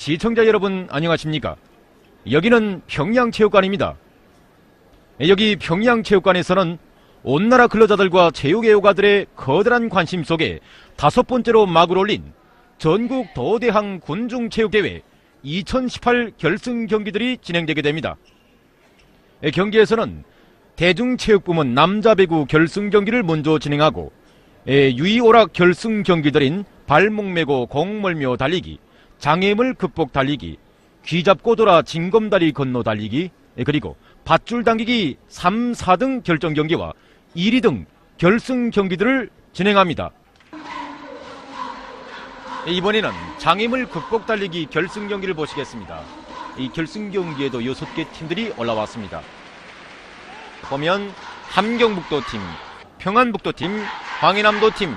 시청자 여러분 안녕하십니까? 여기는 평양체육관입니다. 여기 평양체육관에서는 온 나라 근로자들과 체육애호가들의 거대한 관심 속에 다섯 번째로 막을 올린 전국 도대항 군중체육대회 2018 결승 경기들이 진행되게 됩니다. 경기에서는 대중체육부문 남자 배구 결승 경기를 먼저 진행하고 에, 유이오락 결승 경기들인 발목 메고 공멀며 달리기, 장애물 극복 달리기, 귀 잡고 돌아 징검다리 건너 달리기, 에, 그리고 밧줄 당기기 3, 4등 결정 경기와 1위 등 결승 경기들을 진행합니다. 에, 이번에는 장애물 극복 달리기 결승 경기를 보시겠습니다. 이 결승 경기에도 6개 팀들이 올라왔습니다. 보면 함경북도 팀, 평안북도 팀, 황해남도 팀,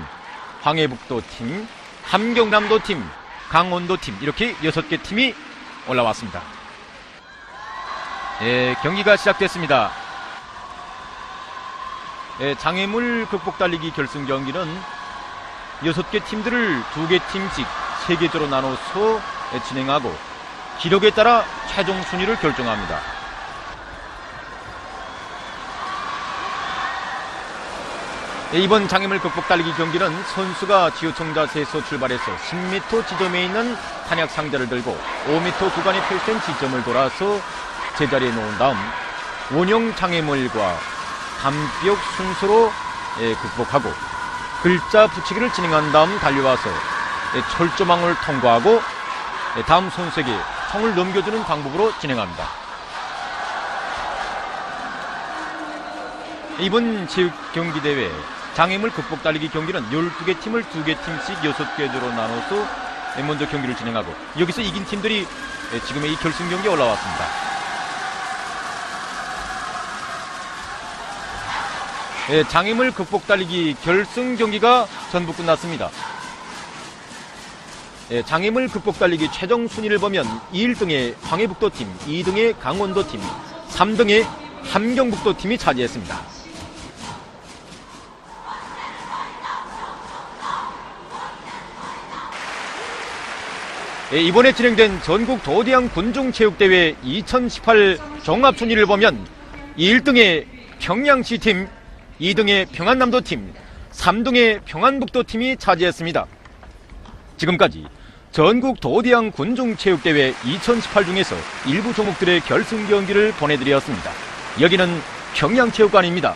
황해북도 팀, 함경남도 팀, 강원도 팀 이렇게 여섯 개 팀이 올라왔습니다. 예, 경기가 시작됐습니다. 예, 장애물 극복 달리기 결승 경기는 여섯 개 팀들을 두개 팀씩 세 개조로 나눠서 예, 진행하고 기록에 따라 최종 순위를 결정합니다. 이번 장애물 극복 달리기 경기는 선수가 지오청 자세에서 출발해서 10m 지점에 있는 탄약 상자를 들고 5m 구간에 표시된 지점을 돌아서 제자리에 놓은 다음 원형 장애물과 담벽 순서로 예, 극복하고 글자 붙이기를 진행한 다음 달려와서 예, 철조망을 통과하고 예, 다음 선수에게 총을 넘겨주는 방법으로 진행합니다. 이번 체육 경기 대회 장애물 극복 달리기 경기는 12개 팀을 2개 팀씩 6개 조로 나눠서 먼저 경기를 진행하고 여기서 이긴 팀들이 지금의 이 결승 경기에 올라왔습니다. 예, 장애물 극복 달리기 결승 경기가 전부 끝났습니다. 예, 장애물 극복 달리기 최종 순위를 보면 1등의 황해북도 팀, 2등의 강원도 팀, 3등의 함경북도 팀이 차지했습니다. 이번에 진행된 전국 도대항 군중체육대회 2018 종합순위를 보면 1등의 평양시 팀, 2등의 평안남도 팀, 3등의 평안북도 팀이 차지했습니다. 지금까지 전국 도대항 군중체육대회 2018 중에서 일부 종목들의 결승 경기를 보내드렸습니다. 여기는 평양체육관입니다.